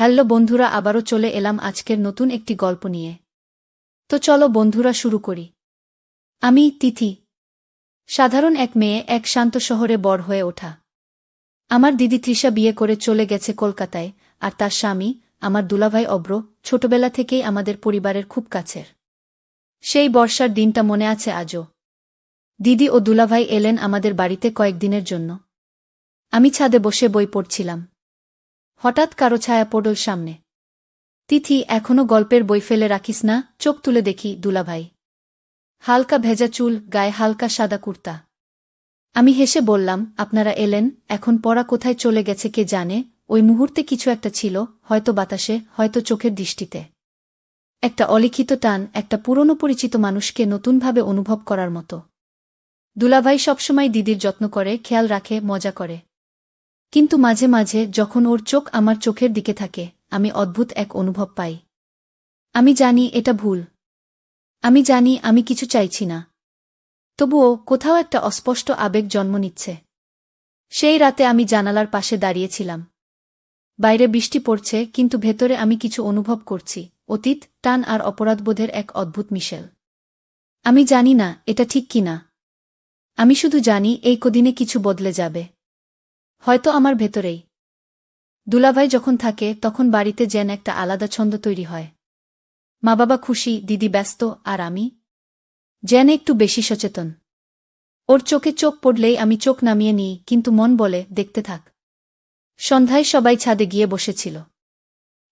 Hello বন্ধুরা, আবারও চলে এলাম আজকের নতুন একটি গল্প নিয়ে। তো চলো বন্ধুরা, শুরু করি। আমি তিথি। সাধারণ এক মেয়ে এক শান্ত শহরে বড় হয়ে ওঠা। আমার দিদি তৃষা বিয়ে করে চলে গেছে কলকাতায়, আর তার স্বামী, আমার দুলাভাই অব্র, ছোটবেলা থেকেই আমাদের পরিবারের খুব কাছের। সেই বর্ষার দিনটা মনে আছে আজও। দিদি ও দুলাভাই এলেন আমাদের বাড়িতে কয়েকদিনের জন্য। আমি ছাদে বসে বই পড়ছিলাম। হঠাৎ কারও ছায়া পড়ল সামনে। তিথি, এখনও গল্পের বই ফেলে রাখিস না? চোখ তুলে দেখি দুলাভাই। হালকা ভেজা চুল, গায়ে হালকা সাদা কুর্তা। আমি হেসে বললাম, আপনারা এলেন, এখন পড়া কোথায় চলে গেছে কে জানে? ওই মুহূর্তে কিছু একটা ছিল, হয়তো বাতাসে, হয়তো চোখের দৃষ্টিতে। একটা অলিখিত টান, একটা পুরনো পরিচিত মানুষকে নতুনভাবে অনুভব করার মতো। দুলাভাই সবসময় দিদির যত্ন করে, খেয়াল রাখে, মজা করে। কিন্তু মাঝে মাঝে যখন ওর চোখ আমার চোখের দিকে থাকে, আমি অদ্ভুত এক অনুভব পাই। আমি জানি এটা ভুল। আমি জানি আমি কিছু চাইছি না। তবুও কোথাও একটা অস্পষ্ট আবেগ জন্ম নিচ্ছে। সেই রাতে আমি জানালার পাশে দাঁড়িয়েছিলাম। বাইরে বৃষ্টি পড়ছে, কিন্তু ভেতরে আমি কিছু অনুভব করছি, অতীত, টান আর অপরাধবোধের এক অদ্ভুত মিশেল। আমি জানি না এটা ঠিক কি না আমি শুধু জানি এই কদিনে কিছু বদলে যাবে। হয়তো আমার ভেতরেই। দুলাভাই যখন থাকে, তখন বাড়িতে যেন একটা আলাদা ছন্দ তৈরি হয়। মা বাবা খুশি, দিদি ব্যস্ত, আর আমি? যেন একটু বেশি সচেতন। ওর চোখে চোখ পড়লেই আমি চোখ নামিয়ে নিই, কিন্তু মন বলে, দেখতে থাক। সন্ধ্যায় সবাই ছাদে গিয়ে বসেছিল।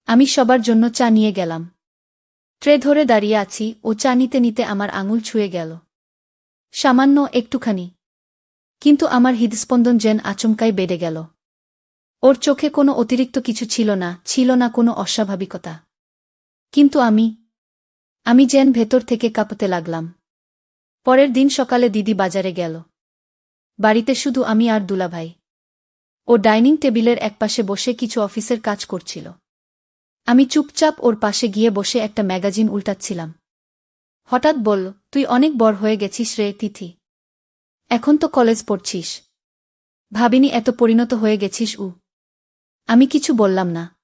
আমি সবার জন্য চা নিয়ে গেলাম। ট্রে ধরে দাঁড়িয়ে আছি, ও চা নিতে নিতে আমার আঙুল ছুঁয়ে গেল। সামান্য একটুখানি। কিন্তু আমার হৃদস্পন্দন যেন আচমকাই বেড়ে গেল। ওর চোখে কোনো অতিরিক্ত কিছু ছিল না ছিল না কোনো অস্বাভাবিকতা। কিন্তু আমি আমি যেন ভেতর থেকে কাঁপতে লাগলাম। পরের দিন সকালে দিদি বাজারে গেল। বাড়িতে শুধু আমি আর দুলাভাই। ও ডাইনিং টেবিলের একপাশে বসে কিছু অফিসের কাজ করছিল। আমি চুপচাপ ওর পাশে গিয়ে বসে একটা ম্যাগাজিন উল্টাচ্ছিলাম। হঠাৎ বলল, তুই অনেক বড় হয়ে গেছিস রে, তিথি। এখন তো কলেজ পড়ছিস। ভাবিনি এত পরিণত হয়ে গেছিস উ আমি কিছু বললাম না।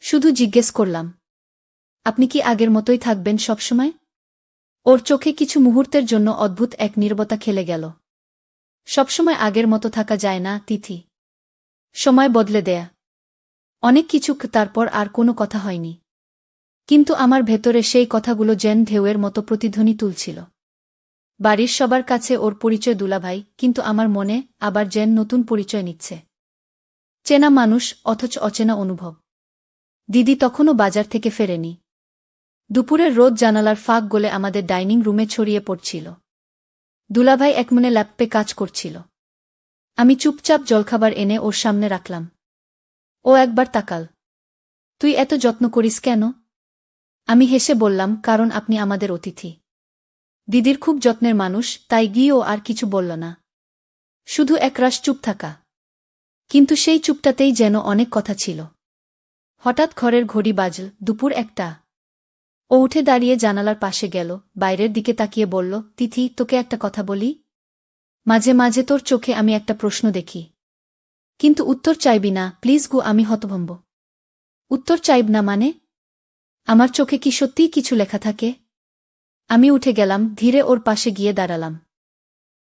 শুধু জিজ্ঞেস করলাম, আপনি কি আগের মতোই থাকবেন সবসময়? ওর চোখে কিছু মুহূর্তের জন্য অদ্ভুত এক নীরবতা খেলে গেল। সবসময় আগের মতো থাকা যায় না, তিথি। সময় বদলে দেয়া। অনেক কিছু তারপর আর কোনো কথা হয়নি। কিন্তু আমার ভেতরে সেই কথাগুলো যেন ঢেউয়ের মতো প্রতিধ্বনি তুলছিল। বাড়ির সবার কাছে ওর পরিচয় দুলাভাই, কিন্তু আমার মনে আবার যেন নতুন পরিচয় নিচ্ছে। চেনা মানুষ, অথচ অচেনা অনুভব। দিদি তখনও বাজার থেকে ফেরেনি। দুপুরের রোদ জানালার ফাঁক গলে আমাদের ডাইনিং রুমে ছড়িয়ে পড়ছিল। দুলাভাই একমনে ল্যাপে কাজ করছিল। আমি চুপচাপ জলখাবার এনে ওর সামনে রাখলাম। ও একবার তাকাল। তুই এত যত্ন করিস কেন? আমি হেসে বললাম, কারণ আপনি আমাদের অতিথি। দিদির খুব যত্নের মানুষ, তাই গিয়েও আর কিছু বলল না। শুধু একরাশ চুপ থাকা। কিন্তু সেই চুপটাতেই যেন অনেক কথা ছিল। হঠাৎ ঘরের ঘড়ি বাজল, দুপুর একটা। ও উঠে দাঁড়িয়ে জানালার পাশে গেল, বাইরের দিকে তাকিয়ে বলল, তিথি, তোকে একটা কথা বলি? মাঝে মাঝে তোর চোখে আমি একটা প্রশ্ন দেখি। কিন্তু উত্তর চাইবি না, প্লিজ গু, আমি হতভম্ব। উত্তর চাইব না মানে? আমার চোখে কি সত্যিই কিছু লেখা থাকে? আমি উঠে গেলাম, ধীরে ওর পাশে গিয়ে দাঁড়ালাম।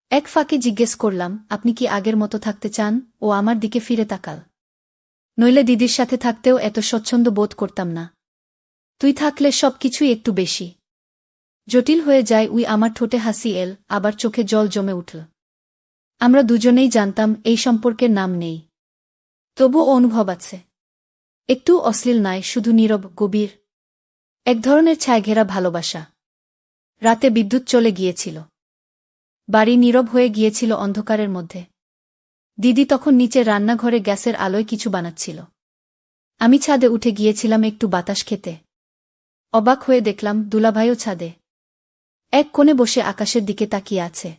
এক ফাঁকে জিজ্ঞেস করলাম, আপনি কি আগের মতো থাকতে চান? ও আমার দিকে ফিরে তাকাল। নইলে দিদির সাথে থাকতেও এত স্বচ্ছন্দ বোধ করতাম না। তুই থাকলে সব কিছুই একটু বেশি। জটিল হয়ে যায় উই আমার ঠোঁটে হাসি এল, আবার চোখে জল জমে উঠল। আমরা দুজনেই জানতাম, এই সম্পর্কের নাম নেই। তবু অনুভব আছে। একটু অশ্লীল নয় শুধু নীরব, গভীর। এক ধরনের ছায় ঘেরা ভালোবাসা। রাতে বিদ্যুৎ চলে গিয়েছিল। বাড়ি নীরব হয়ে গিয়েছিল অন্ধকারের মধ্যে। দিদি তখন নিচে রান্নাঘরে গ্যাসের আলোয় কিছু বানাচ্ছিল। আমি ছাদে উঠে গিয়েছিলাম একটু বাতাস খেতে। অবাক হয়ে দেখলাম, দুলাভাইও ছাদে। এক কোণে বসে আকাশের দিকে তাকিয়ে আছে।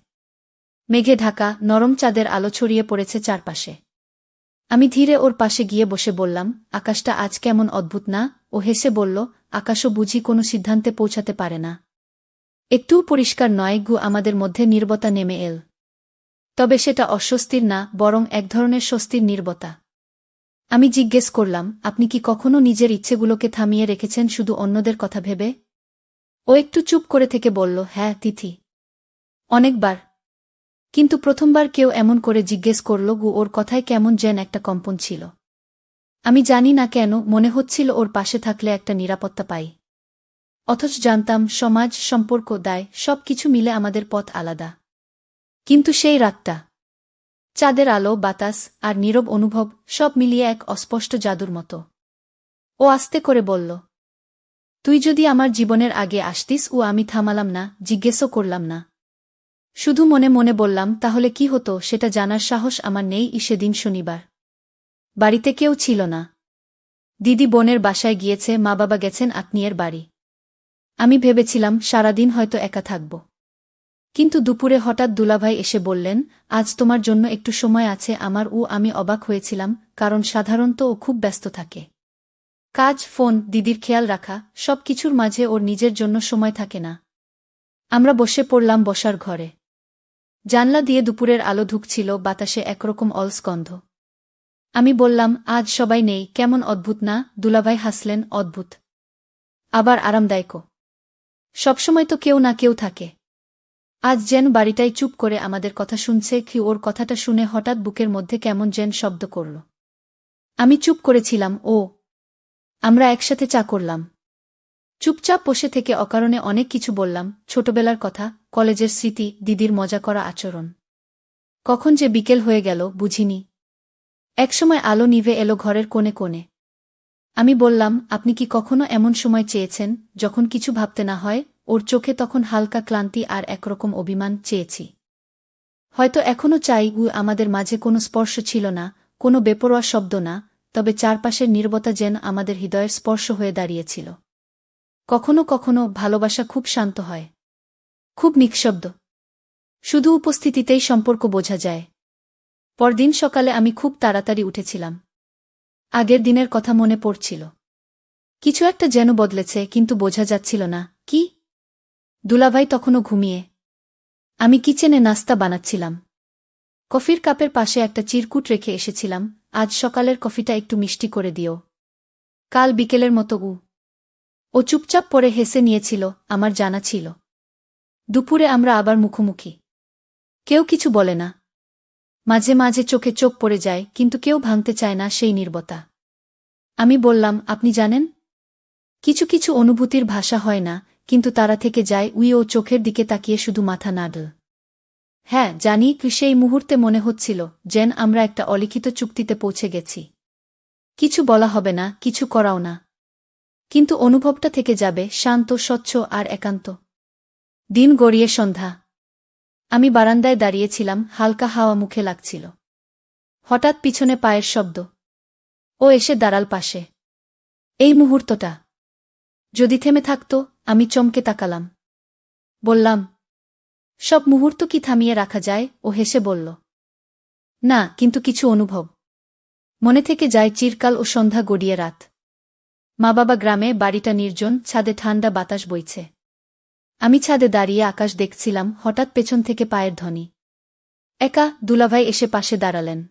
মেঘে ঢাকা, নরম চাঁদের আলো ছড়িয়ে পড়েছে চারপাশে। আমি ধীরে ওর পাশে গিয়ে বসে বললাম, আকাশটা আজ কেমন অদ্ভুত না? ও হেসে বলল, আকাশও বুঝি কোনো সিদ্ধান্তে পৌঁছাতে পারে না। একটুও পরিষ্কার নয় গু আমাদের মধ্যে নির্বতা নেমে এল। তবে সেটা অস্বস্তির না, বরং এক ধরনের স্বস্তির নির্বতা। আমি জিজ্ঞেস করলাম, আপনি কি কখনো নিজের ইচ্ছেগুলোকে থামিয়ে রেখেছেন শুধু অন্যদের কথা ভেবে? ও একটু চুপ করে থেকে বলল হ্যাঁ তিথি। অনেকবার। কিন্তু প্রথমবার কেউ এমন করে জিজ্ঞেস করল, গু, ওর কথায় কেমন যেন একটা কম্পন ছিল। আমি জানি না কেন, মনে হচ্ছিল ওর পাশে থাকলে একটা নিরাপত্তা পাই। অথচ জানতাম সমাজ, সম্পর্ক, দায় সব কিছু মিলে আমাদের পথ আলাদা। কিন্তু সেই রাতটা, চাঁদের আলো, বাতাস আর নীরব অনুভব সব মিলিয়ে এক অস্পষ্ট জাদুর মতো। ও আস্তে করে বলল, তুই যদি আমার জীবনের আগে আসতিস, ও আমি থামালাম না, জিজ্ঞেসও করলাম না। শুধু মনে মনে বললাম, তাহলে কি হতো, সেটা জানার সাহস আমার নেই সেদিন শনিবার। বাড়িতে কেউ ছিল না। দিদি বোনের বাসায় গিয়েছে, মা বাবা গেছেন, আত্মীয়ের বাড়ি। আমি ভেবেছিলাম সারাদিন হয়তো একা থাকব। কিন্তু দুপুরে হঠাৎ দুলাভাই এসে বললেন, আজ তোমার জন্য একটু সময় আছে, আমার ও আমি অবাক হয়েছিলাম, কারণ সাধারণত ও খুব ব্যস্ত থাকে। কাজ, ফোন, দিদির খেয়াল রাখা, সব কিছুর মাঝে ওর নিজের জন্য সময় থাকে না। আমরা বসে পড়লাম বসার ঘরে। জানলা দিয়ে দুপুরের আলো ঢুকছিল বাতাসে একরকম অলস্কন্ধ। আমি বললাম, আজ সবাই নেই, কেমন অদ্ভুত না? দুলাভাই হাসলেন, অদ্ভুত। আবার আরামদায়কও। সবসময় তো কেউ না কেউ থাকে। আজ যেন বাড়িটাই চুপ করে আমাদের কথা শুনছে, কি ওর কথাটা শুনে হঠাৎ বুকের মধ্যে কেমন যেন শব্দ করল। আমি চুপ করেছিলাম, ও। আমরা একসাথে চা করলাম। চুপচাপ বসে থেকে অকারণে অনেক কিছু বললাম, ছোটবেলার কথা, কলেজের স্মৃতি, দিদির মজা করা আচরণ। কখন যে বিকেল হয়ে গেল, বুঝিনি। একসময় আলো নিভে এলো ঘরের কোণে কোণে। আমি বললাম, আপনি কি কখনো এমন সময় চেয়েছেন যখন কিছু ভাবতে না হয়? ওর চোখে তখন হালকা ক্লান্তি আর একরকম অভিমান চেয়েছি। হয়তো এখনও চাই, উ, আমাদের মাঝে কোনো স্পর্শ ছিল না, কোনো বেপরোয়া শব্দ না, তবে চারপাশের নির্বতা যেন আমাদের হৃদয়ের স্পর্শ হয়ে দাঁড়িয়েছিল। কখনো কখনো ভালোবাসা খুব শান্ত হয়। খুব নিঃশব্দ। শুধু উপস্থিতিতেই সম্পর্ক বোঝা যায়। পরদিন সকালে আমি খুব তাড়াতাড়ি উঠেছিলাম। আগের দিনের কথা মনে পড়ছিল। কিছু একটা যেন বদলেছে, কিন্তু বোঝা যাচ্ছিল না। কি? দুলাভাই তখনও ঘুমিয়ে। আমি কিচেনে নাস্তা বানাচ্ছিলাম। কফির কাপের পাশে একটা চিরকুট রেখে এসেছিলাম। আজ সকালের কফিটা একটু মিষ্টি করে দিও। কাল বিকেলের মতো উ ও চুপচাপ পরে হেসে নিয়েছিল, আমার জানা ছিল। দুপুরে আমরা আবার মুখোমুখি। কেউ কিছু বলে না। মাঝে মাঝে চোখে চোখ পড়ে যায়, কিন্তু কেউ ভাঙতে চায় না সেই নির্বতা। আমি বললাম, আপনি জানেন? কিছু কিছু অনুভূতির ভাষা হয় না, কিন্তু তারা থেকে যায় উই ও চোখের দিকে তাকিয়ে শুধু মাথা নাড়ল। হ্যাঁ জানি কি সেই মুহূর্তে মনে হচ্ছিল, যেন আমরা একটা অলিখিত চুক্তিতে পৌঁছে গেছি। কিছু বলা হবে না, কিছু করাও না। কিন্তু অনুভবটা থেকে যাবে, শান্ত, স্বচ্ছ আর একান্ত। দিন গড়িয়ে সন্ধ্যা। আমি বারান্দায় দাঁড়িয়েছিলাম, হালকা হাওয়া মুখে লাগছিল। হঠাৎ পিছনে পায়ের শব্দ। ও এসে দাঁড়াল পাশে। এই মুহূর্তটা। যদি থেমে থাকত, আমি চমকে তাকালাম। বললাম, সব মুহূর্ত কি থামিয়ে রাখা যায়? ও হেসে বলল, না, কিন্তু কিছু অনুভব। মনে থেকে যায় চিরকাল ও সন্ধ্যা গড়িয়ে রাত। মা বাবা গ্রামে বাড়িটা নির্জন, ছাদে ঠান্ডা বাতাস বইছে। আমি ছাদে দাঁড়িয়ে আকাশ দেখছিলাম, হঠাৎ পেছন থেকে পায়ের ধ্বনি। একা দুলাভাই এসে পাশে দাঁড়ালেন।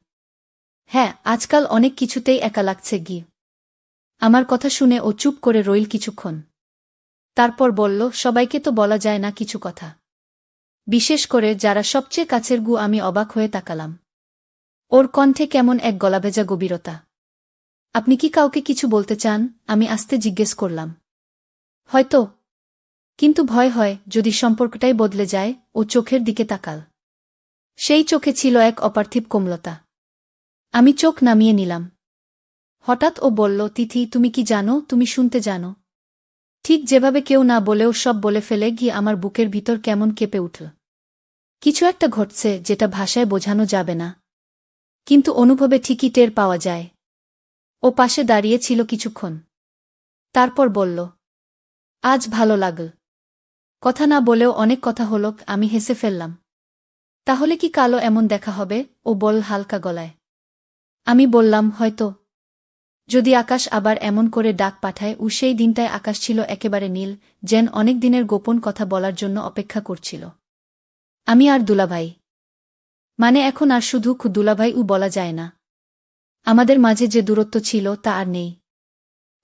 হ্যাঁ আজকাল অনেক কিছুতেই একা লাগছে গি আমার কথা শুনে ও চুপ করে রইল কিছুক্ষণ। তারপর বলল, সবাইকে তো বলা যায় না কিছু কথা। বিশেষ করে যারা সবচেয়ে কাছের গু আমি অবাক হয়ে তাকালাম। ওর কণ্ঠে কেমন এক গলাভেজা গভীরতা। আপনি কি কাউকে কিছু বলতে চান? আমি আস্তে জিজ্ঞেস করলাম। হয়তো কিন্তু ভয় হয় যদি সম্পর্কটাই বদলে যায় ও চোখের দিকে তাকাল। সেই চোখে ছিল এক অপার্থিব কোমলতা। আমি চোখ নামিয়ে নিলাম। হঠাৎ ও বলল, তিথি, তুমি কি জানো? তুমি শুনতে জানো? ঠিক যেভাবে কেউ না বলেও সব বলে ফেলে গিয়ে আমার বুকের ভিতর কেমন কেঁপে উঠল। কিছু একটা ঘটছে যেটা ভাষায় বোঝানো যাবে না। কিন্তু অনুভবে ঠিকই টের পাওয়া যায়। ও পাশে দাঁড়িয়ে ছিল কিছুক্ষণ। তারপর বলল, আজ ভালো লাগল। কথা না বলেও অনেক কথা হল, আমি হেসে ফেললাম। তাহলে কি কালো এমন দেখা হবে? ও বল হালকা গলায়। আমি বললাম, হয়তো। যদি আকাশ আবার এমন করে ডাক পাঠায়, ও সেই দিনটায় আকাশ ছিল একেবারে নীল, যেন অনেক দিনের গোপন কথা বলার জন্য অপেক্ষা করছিল। আমি আর দুলাভাই। মানে এখন আর শুধু দুলাভাই উ বলা যায় না। আমাদের মাঝে যে দূরত্ব ছিল, তা আর নেই।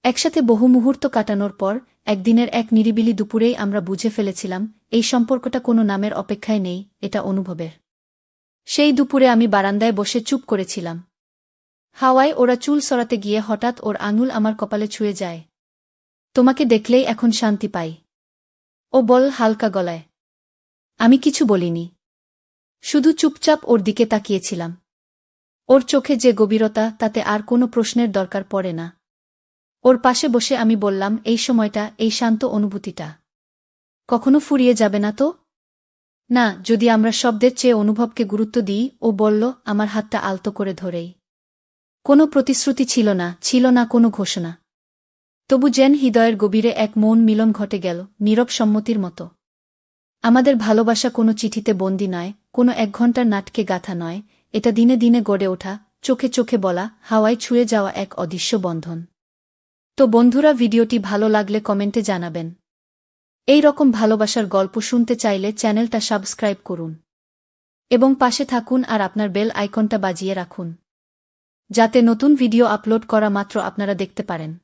একসাথে বহু মুহূর্ত কাটানোর পর, একদিনের এক নিরিবিলি দুপুরেই আমরা বুঝে ফেলেছিলাম, এই সম্পর্কটা কোনো নামের অপেক্ষায় নেই, এটা অনুভবের। সেই দুপুরে আমি বারান্দায় বসে চুপ করেছিলাম। হাওয়ায় ওরা চুল সরাতে গিয়ে হঠাৎ ওর আঙুল আমার কপালে ছুঁয়ে যায়। তোমাকে দেখলেই এখন শান্তি পাই। ও বল হালকা গলায়। আমি কিছু বলিনি। শুধু চুপচাপ ওর দিকে তাকিয়েছিলাম। ওর চোখে যে গভীরতা, তাতে আর কোনো প্রশ্নের দরকার পড়ে না। ওর পাশে বসে আমি বললাম, এই সময়টা, এই শান্ত অনুভূতিটা। কখনো ফুরিয়ে যাবে না তো? না, যদি আমরা শব্দের চেয়ে অনুভবকে গুরুত্ব দিই, ও বলল, আমার হাতটা আলতো করে ধরেই। কোনো প্রতিশ্রুতি ছিল না ছিল না কোনো ঘোষণা। তবু যেন হৃদয়ের গভীরে এক মৌন মিলন ঘটে গেল, নীরব সম্মতির মতো। আমাদের ভালোবাসা কোনো চিঠিতে বন্দি নয়, কোনো এক ঘণ্টার নাটকে গাথা নয়, এটা দিনে দিনে গড়ে ওঠা, চোখে চোখে বলা, হাওয়ায় ছুঁয়ে যাওয়া এক অদৃশ্য বন্ধন। তো বন্ধুরা ভিডিওটি ভালো লাগলে কমেন্টে জানাবেন। এই রকম ভালোবাসার গল্প শুনতে চাইলে চ্যানেলটা সাবস্ক্রাইব করুন। এবং পাশে থাকুন আর আপনার বেল আইকনটা বাজিয়ে রাখুন। যাতে নতুন ভিডিও আপলোড করা মাত্র আপনারা দেখতে পারেন।